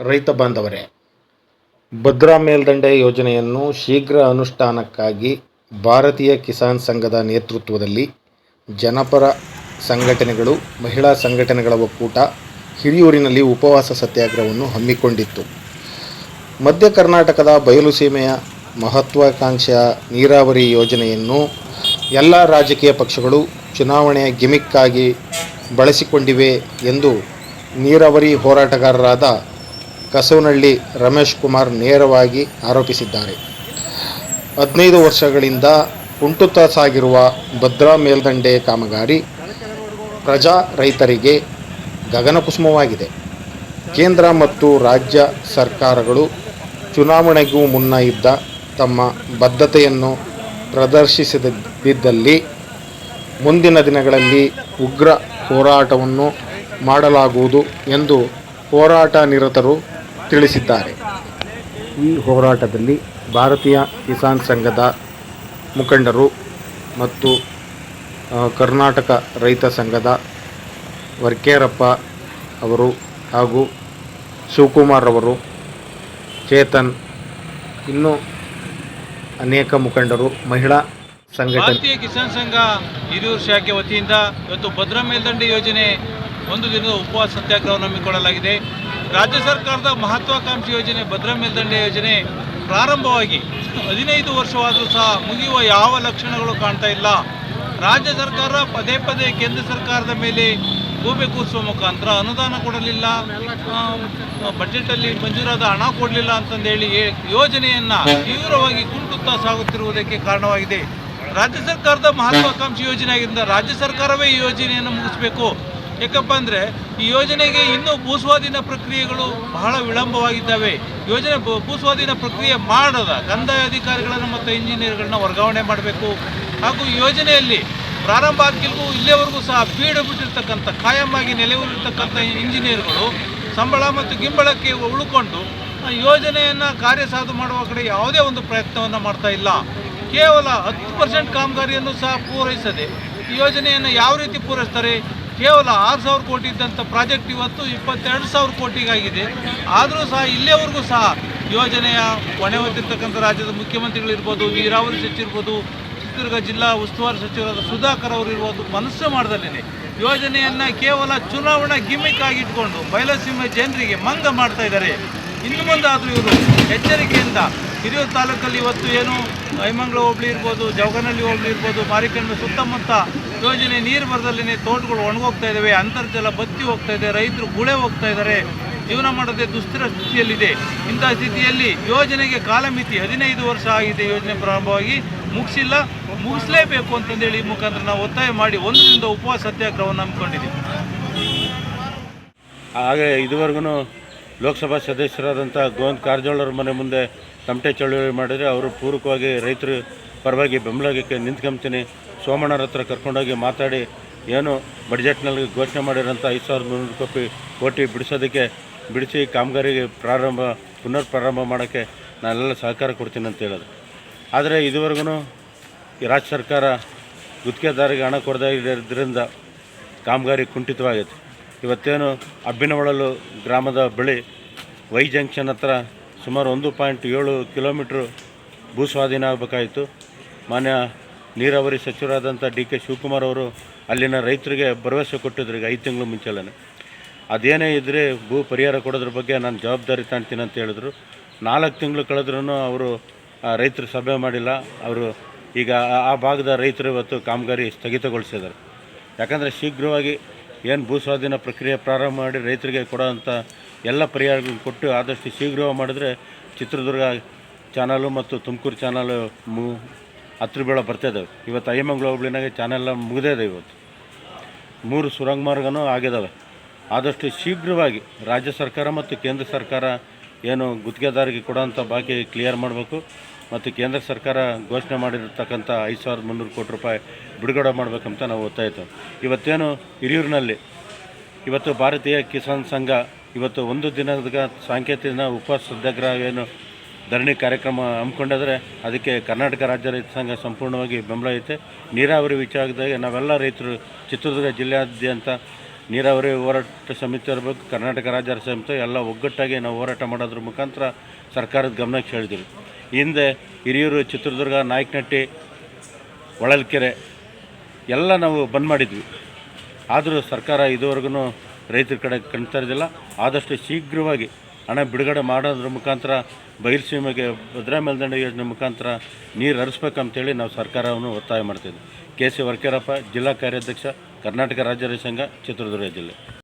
ರೈತ ಬಾಂಧವರೇ, ಭದ್ರಾ ಮೇಲ್ದಂಡೆ ಯೋಜನೆಯನ್ನು ಶೀಘ್ರ ಅನುಷ್ಠಾನಕ್ಕಾಗಿ ಭಾರತೀಯ ಕಿಸಾನ್ ಸಂಘದ ನೇತೃತ್ವದಲ್ಲಿ ಜನಪರ ಸಂಘಟನೆಗಳು, ಮಹಿಳಾ ಸಂಘಟನೆಗಳ ಒಕ್ಕೂಟ ಹಿರಿಯೂರಿನಲ್ಲಿ ಉಪವಾಸ ಸತ್ಯಾಗ್ರಹವನ್ನು ಹಮ್ಮಿಕೊಂಡಿತ್ತು. ಮಧ್ಯ ಕರ್ನಾಟಕದ ಬಯಲು ಸೀಮೆಯ ಮಹತ್ವಾಕಾಂಕ್ಷೆಯ ನೀರಾವರಿ ಯೋಜನೆಯನ್ನು ಎಲ್ಲ ರಾಜಕೀಯ ಪಕ್ಷಗಳು ಚುನಾವಣೆಯ ಗಿಮಿಕ್ಕಾಗಿ ಬಳಸಿಕೊಂಡಿವೆ ಎಂದು ನೀರಾವರಿ ಹೋರಾಟಗಾರರಾದ ಕಸವನಹಳ್ಳಿ ರಮೇಶ್ ಕುಮಾರ್ ನೇರವಾಗಿ ಆರೋಪಿಸಿದ್ದಾರೆ. ಹದಿನೈದು ವರ್ಷಗಳಿಂದ ಕುಂಟುತ್ತಾ ಸಾಗಿರುವ ಭದ್ರಾ ಮೇಲ್ದಂಡೆ ಕಾಮಗಾರಿ ಪ್ರಜಾ ರೈತರಿಗೆ ಗಗನಕುಸುಮವಾಗಿದೆ. ಕೇಂದ್ರ ಮತ್ತು ರಾಜ್ಯ ಸರ್ಕಾರಗಳು ಚುನಾವಣೆಗೂ ಮುನ್ನ ಇದ್ದ ತಮ್ಮ ಬದ್ಧತೆಯನ್ನು ಪ್ರದರ್ಶಿಸದಿದ್ದಲ್ಲಿ ಮುಂದಿನ ದಿನಗಳಲ್ಲಿ ಉಗ್ರ ಹೋರಾಟವನ್ನು ಮಾಡಲಾಗುವುದು ಎಂದು ಹೋರಾಟ ನಿರತರು ತಿಳಿಸಿದ್ದಾರೆ. ಈ ಹೋರಾಟದಲ್ಲಿ ಭಾರತೀಯ ಕಿಸಾನ್ ಸಂಘದ ಮುಖಂಡರು ಮತ್ತು ಕರ್ನಾಟಕ ರೈತ ಸಂಘದ ವರ್ಕೇರಪ್ಪ ಅವರು ಹಾಗೂ ಶಿವಕುಮಾರ್ ಅವರು ಚೇತನ್ ಇನ್ನೂ ಅನೇಕ ಮುಖಂಡರು ಮಹಿಳಾ ಸಂಘಟನೆ ಭಾರತೀಯ ಕಿಸಾನ್ ಸಂಘ ಹಿರಿಯೂರು ಶಾಖೆ ವತಿಯಿಂದ ಇವತ್ತು ಭದ್ರಾ ಮೇಲ್ದಂಡೆ ಯೋಜನೆ ಒಂದು ದಿನದ ಉಪವಾಸ ಸತ್ಯಾಗ್ರಹವನ್ನು ಹಮ್ಮಿಕೊಳ್ಳಲಾಗಿದೆ. ರಾಜ್ಯ ಸರ್ಕಾರದ ಮಹತ್ವಾಕಾಂಕ್ಷಿ ಯೋಜನೆ, ಭದ್ರಾ ಮೇಲ್ದಂಡೆ ಯೋಜನೆ ಪ್ರಾರಂಭವಾಗಿ ಹದಿನೈದು ವರ್ಷವಾದರೂ ಸಹ ಮುಗಿಯುವ ಯಾವ ಲಕ್ಷಣಗಳು ಕಾಣ್ತಾ ಇಲ್ಲ. ರಾಜ್ಯ ಸರ್ಕಾರ ಪದೇ ಪದೇ ಕೇಂದ್ರ ಸರ್ಕಾರದ ಮೇಲೆ ಗೂಬೆ ಕೂರಿಸುವ ಮುಖಾಂತರ ಅನುದಾನ ಕೊಡಲಿಲ್ಲ. ಬಜೆಟಲ್ಲಿ ಮಂಜೂರಾದ ಹಣ ಕೊಡಲಿಲ್ಲ ಅಂತಂದೇಳಿ ಯೋಜನೆಯನ್ನು ತೀವ್ರವಾಗಿ ಕುಂಟುತ್ತಾ ಸಾಗುತ್ತಿರುವುದಕ್ಕೆ ಕಾರಣವಾಗಿದೆ. ರಾಜ್ಯ ಸರ್ಕಾರದ ಮಹತ್ವಾಕಾಂಕ್ಷಿ ಯೋಜನೆ ಆಗಿದ್ದರಿಂದ ರಾಜ್ಯ ಸರ್ಕಾರವೇ ಈ ಯೋಜನೆಯನ್ನು ಮುಗಿಸಬೇಕು. ಯಾಕಪ್ಪ ಅಂದರೆ ಈ ಯೋಜನೆಗೆ ಇನ್ನೂ ಭೂಸ್ವಾಧೀನ ಪ್ರಕ್ರಿಯೆಗಳು ಬಹಳ ವಿಳಂಬವಾಗಿದ್ದಾವೆ. ಯೋಜನೆ ಭೂಸ್ವಾಧೀನ ಪ್ರಕ್ರಿಯೆ ಮಾಡದ ಕಂದಾಯ ಅಧಿಕಾರಿಗಳನ್ನು ಮತ್ತು ಇಂಜಿನಿಯರ್ಗಳನ್ನ ವರ್ಗಾವಣೆ ಮಾಡಬೇಕು. ಹಾಗೂ ಯೋಜನೆಯಲ್ಲಿ ಪ್ರಾರಂಭ ಆಗಿಲ್ಗೂ ಇಲ್ಲಿಯವರೆಗೂ ಸಹ ಬೀಡು ಬಿಟ್ಟಿರ್ತಕ್ಕಂಥ ಕಾಯಮಾಗಿ ನೆಲೆಯೂರಿರ್ತಕ್ಕಂಥ ಇಂಜಿನಿಯರ್ಗಳು ಸಂಬಳ ಮತ್ತು ಗಿಂಬಳಕ್ಕೆ ಉಳ್ಕೊಂಡು ಯೋಜನೆಯನ್ನು ಕಾರ್ಯಸಾಧು ಮಾಡುವ ಕಡೆ ಯಾವುದೇ ಒಂದು ಪ್ರಯತ್ನವನ್ನು ಮಾಡ್ತಾ ಇಲ್ಲ. ಕೇವಲ ಹತ್ತು ಪರ್ಸೆಂಟ್ ಕಾಮಗಾರಿಯನ್ನು ಸಹ ಪೂರೈಸದೆ ಯೋಜನೆಯನ್ನು ಯಾವ ರೀತಿ ಪೂರೈಸ್ತಾರೆ? ಕೇವಲ ಆರು ಸಾವಿರ ಕೋಟಿ ಇದ್ದಂಥ ಪ್ರಾಜೆಕ್ಟ್ ಇವತ್ತು ಇಪ್ಪತ್ತೆರಡು ಸಾವಿರ ಕೋಟಿಗಾಗಿದೆ. ಆದರೂ ಸಹ ಇಲ್ಲಿಯವರೆಗೂ ಸಹ ಯೋಜನೆಯ ಹೊಣೆ ಹೊತ್ತಿರ್ತಕ್ಕಂಥ ರಾಜ್ಯದ ಮುಖ್ಯಮಂತ್ರಿಗಳಿರ್ಬೋದು ನೀರಾವರಿ ಸಚಿವರ್ಬೋದು ಚಿತ್ರದುರ್ಗ ಜಿಲ್ಲಾ ಉಸ್ತುವಾರಿ ಸಚಿವರಾದ ಸುಧಾಕರ್ ಅವರು ಇರ್ಬೋದು ಮನಸ್ಸು ಮಾಡ್ದಲೇ ಯೋಜನೆಯನ್ನು ಕೇವಲ ಚುನಾವಣಾ ಗಿಮಿಕ್ ಆಗಿಟ್ಕೊಂಡು ಬಯಲಸೀಮೆ ಜನರಿಗೆ ಮಂಗ ಮಾಡ್ತಾ ಇದ್ದಾರೆ. ಇನ್ನು ಮುಂದಾದರೂ ಇವರು ಎಚ್ಚರಿಕೆಯಿಂದ ಹಿರಿಯೂರು ತಾಲೂಕಲ್ಲಿ ಇವತ್ತು ಏನು ಐಮಂಗ್ಲ ಹೋಬಳಿ ಇರ್ಬೋದು, ಜವಗನಹಳ್ಳಿ ಹೋಬಳಿ ಇರ್ಬೋದು ಮಾರಿಕಂಡ ಸುತ್ತಮುತ್ತ ಯೋಜನೆ ನೀರು ಬರದಲ್ಲೇ ತೋಟಗಳು ಒಣಗೋಗ್ತಾ ಇದ್ದಾವೆ ಅಂತರ್ಜಲ ಬತ್ತಿ ಹೋಗ್ತಾ ಇದೆ, ರೈತರು ಗುಳೆ ಹೋಗ್ತಾ ಇದ್ದಾರೆ ಜೀವನ ಮಾಡೋದೇ ದುಸ್ಥಿರ ಸ್ಥಿತಿಯಲ್ಲಿದೆ. ಇಂಥ ಸ್ಥಿತಿಯಲ್ಲಿ ಯೋಜನೆಗೆ ಕಾಲಮಿತಿ ಹದಿನೈದು ವರ್ಷ ಆಗಿದೆ ಯೋಜನೆ ಪ್ರಾರಂಭವಾಗಿ. ಮುಗಿಸಿಲ್ಲ, ಮುಗಿಸಲೇಬೇಕು ಅಂತಂದೇಳಿ ಈ ಮುಖಾಂತರ ನಾವು ಒತ್ತಾಯ ಮಾಡಿ ಒಂದು ಉಪವಾಸ ಸತ್ಯಾಗ್ರಹವನ್ನು ಹಮ್ಮಿಕೊಂಡಿದ್ದೀವಿ. ಹಾಗೆ ಇದುವರೆಗೂ ಲೋಕಸಭಾ ಸದಸ್ಯರಾದಂಥ ಗೋವಿಂದ ಕಾರಜೋಳರ ಮನೆ ಮುಂದೆ ತಮಟೆ ಚಳುವಳಿ ಮಾಡಿದರೆ ಅವರು ಪೂರಕವಾಗಿ ರೈತರ ಪರವಾಗಿ ಬೆಂಬಲಕ್ಕೆ ನಿಂತ್ಕೊಂತೀನಿ. ಸೋಮಣ್ಣರ ಹತ್ರ ಕರ್ಕೊಂಡೋಗಿ ಮಾತಾಡಿ ಏನು ಬಡ್ಜೆಟ್ನಲ್ಲಿ ಘೋಷಣೆ ಮಾಡಿರೋಂಥ ಐದು ಸಾವಿರದ ಮುನ್ನೂರು ಕೋಟಿ ಕೋಟಿ ಬಿಡಿಸೋದಕ್ಕೆ ಬಿಡಿಸಿ ಕಾಮಗಾರಿಗೆ ಪ್ರಾರಂಭ ಪುನರ್ ಪ್ರಾರಂಭ ಮಾಡೋಕ್ಕೆ ನಾನೆಲ್ಲ ಸಹಕಾರ ಕೊಡ್ತೀನಿ ಅಂತ ಹೇಳೋದು ಆದರೆ ಇದುವರೆಗೂ ರಾಜ್ಯ ಸರ್ಕಾರ ಗುತ್ತಿಗೆದಾರಿಗೆ ಹಣ ಕೊಡದೇ ಇರೋದ್ರಿಂದ ಕಾಮಗಾರಿ ಕುಂಠಿತವಾಗೈತೆ ಇವತ್ತೇನು ಅಬ್ಬಿನವಳಲು ಗ್ರಾಮದ ಬಳಿ ವೈ ಜಂಕ್ಷನ್ ಹತ್ರ ಸುಮಾರು ಒಂದು ಪಾಯಿಂಟ್ ಏಳು ಕಿಲೋಮೀಟ್ರು ಭೂ ಸ್ವಾಧೀನ ಆಗಬೇಕಾಯಿತು. ಮಾನ್ಯ ನೀರಾವರಿ ಸಚಿವರಾದಂಥ ಡಿ ಕೆ ಶಿವಕುಮಾರ್ ಅವರು ಅಲ್ಲಿನ ರೈತರಿಗೆ ಭರವಸೆ ಕೊಟ್ಟಿದ್ರು ಈಗ ಐದು ತಿಂಗಳು ಮುಂಚೆಲೇ. ಅದೇನೇ ಇದ್ದರೆ ಭೂ ಪರಿಹಾರ ಕೊಡೋದ್ರ ಬಗ್ಗೆ ನಾನು ಜವಾಬ್ದಾರಿ ತಾಣ್ತೀನಿ ಅಂತ ಹೇಳಿದ್ರು. ನಾಲ್ಕು ತಿಂಗಳು ಕಳೆದ್ರೂ ಅವರು ರೈತರು ಸಭೆ ಮಾಡಿಲ್ಲ. ಅವರು ಈಗ ಆ ಭಾಗದ ರೈತರು ಇವತ್ತು ಕಾಮಗಾರಿ ಸ್ಥಗಿತಗೊಳಿಸಿದ್ದಾರೆ. ಯಾಕಂದರೆ ಶೀಘ್ರವಾಗಿ ಏನು ಭೂ ಸ್ವಾಧೀನ ಪ್ರಕ್ರಿಯೆ ಪ್ರಾರಂಭ ಮಾಡಿ ರೈತರಿಗೆ ಕೊಡೋಂಥ ಎಲ್ಲ ಪರಿಹಾರಗಳನ್ನು ಕೊಟ್ಟು ಆದಷ್ಟು ಶೀಘ್ರವಾಗಿ ಮಾಡಿದ್ರೆ ಚಿತ್ರದುರ್ಗ ಚಾನಲು ಮತ್ತು ತುಮಕೂರು ಚಾನಲು ಮು ಹತ್ರ ಬೀಳ ಬರ್ತಾಯಿದ್ದಾವೆ ಇವತ್ತು ಐಮಂಗ್ಲ ಹೋಗ್ಲಿನಾಗೆ ಚಾನೆಲ್ಲ ಮುಗಿದೇ ಇದೆ ಇವತ್ತು. ಮೂರು ಸುರಂಗ ಮಾರ್ಗನೂ ಆಗಿದ್ದಾವೆ ಆದಷ್ಟು ಶೀಘ್ರವಾಗಿ ರಾಜ್ಯ ಸರ್ಕಾರ ಮತ್ತು ಕೇಂದ್ರ ಸರ್ಕಾರ ಏನು ಗುತ್ತಿಗೆದಾರಿಗೆ ಕೊಡೋಂಥ ಬಾಕಿ ಕ್ಲಿಯರ್ ಮಾಡಬೇಕು. ಮತ್ತು ಕೇಂದ್ರ ಸರ್ಕಾರ ಘೋಷಣೆ ಮಾಡಿರ್ತಕ್ಕಂಥ ಐದು ಸಾವಿರದ ಮುನ್ನೂರು ಕೋಟಿ ರೂಪಾಯಿ ಬಿಡುಗಡೆ ಮಾಡಬೇಕಂತ ನಾವು ಒತ್ತಾಯಿತು ಇವತ್ತೇನು ಹಿರಿಯೂರಿನಲ್ಲಿ, ಇವತ್ತು ಭಾರತೀಯ ಕಿಸಾನ್ ಸಂಘ ಇವತ್ತು ಒಂದು ದಿನದ ಸಾಂಕೇತಿಕ ಉಪವಾಸ ಸತ್ಯಾಗ್ರಹ ಏನು ಧರಣಿ ಕಾರ್ಯಕ್ರಮ ಹಮ್ಮಿಕೊಂಡಿದ್ರೆ ಅದಕ್ಕೆ ಕರ್ನಾಟಕ ರಾಜ್ಯ ರೈತ ಸಂಘ ಸಂಪೂರ್ಣವಾಗಿ ಬೆಂಬಲ ಐತೆ. ನೀರಾವರಿ ವಿಚಾರದಾಗ ನಾವೆಲ್ಲ ರೈತರು ಚಿತ್ರದುರ್ಗ ಜಿಲ್ಲೆಯಾದ್ಯಂತ ನೀರಾವರಿ ಹೋರಾಟ ಸಮಿತಿ ಇರಬೇಕು ಕರ್ನಾಟಕ ರಾಜ್ಯ ಸಮಿತಿ, ಎಲ್ಲ ಒಗ್ಗಟ್ಟಾಗಿ ನಾವು ಹೋರಾಟ ಮಾಡೋದ್ರ ಮುಖಾಂತರ ಸರ್ಕಾರದ ಗಮನಕ್ಕೆ ಹೇಳಿದ್ದೀವಿ. ಹಿಂದೆ ಹಿರಿಯೂರು ಚಿತ್ರದುರ್ಗ, ನಾಯಕನಟ್ಟಿ, ಹೊಳಲ್ಕೆರೆ, ಎಲ್ಲ ನಾವು ಬಂದ್ ಮಾಡಿದ್ವಿ. ಆದರೂ ಸರ್ಕಾರ ಇದುವರೆಗೂ ರೈತರ ಕಡೆ ಕಾಣ್ತಾ ಇರೋದಿಲ್ಲ. ಆದಷ್ಟು ಶೀಘ್ರವಾಗಿ ಹಣ ಬಿಡುಗಡೆ ಮಾಡೋದ್ರ ಮುಖಾಂತರ ಬಯಲುಸೀಮೆಗೆ ಭದ್ರಾ ಮೇಲ್ದಂಡ ಯೋಜನೆ ಮುಖಾಂತರ ನೀರು ಹರಿಸ್ಬೇಕಂತೇಳಿ ನಾವು ಸರ್ಕಾರವನ್ನು ಒತ್ತಾಯ ಮಾಡ್ತಿದ್ವಿ. ಕೆ ಸಿ ವರ್ಕೇರಪ್ಪ, ಜಿಲ್ಲಾ ಕಾರ್ಯಾಧ್ಯಕ್ಷ ಕರ್ನಾಟಕ ರಾಜ್ಯ ರೈತ ಸಂಘ ಚಿತ್ರದುರ್ಗ ಜಿಲ್ಲೆ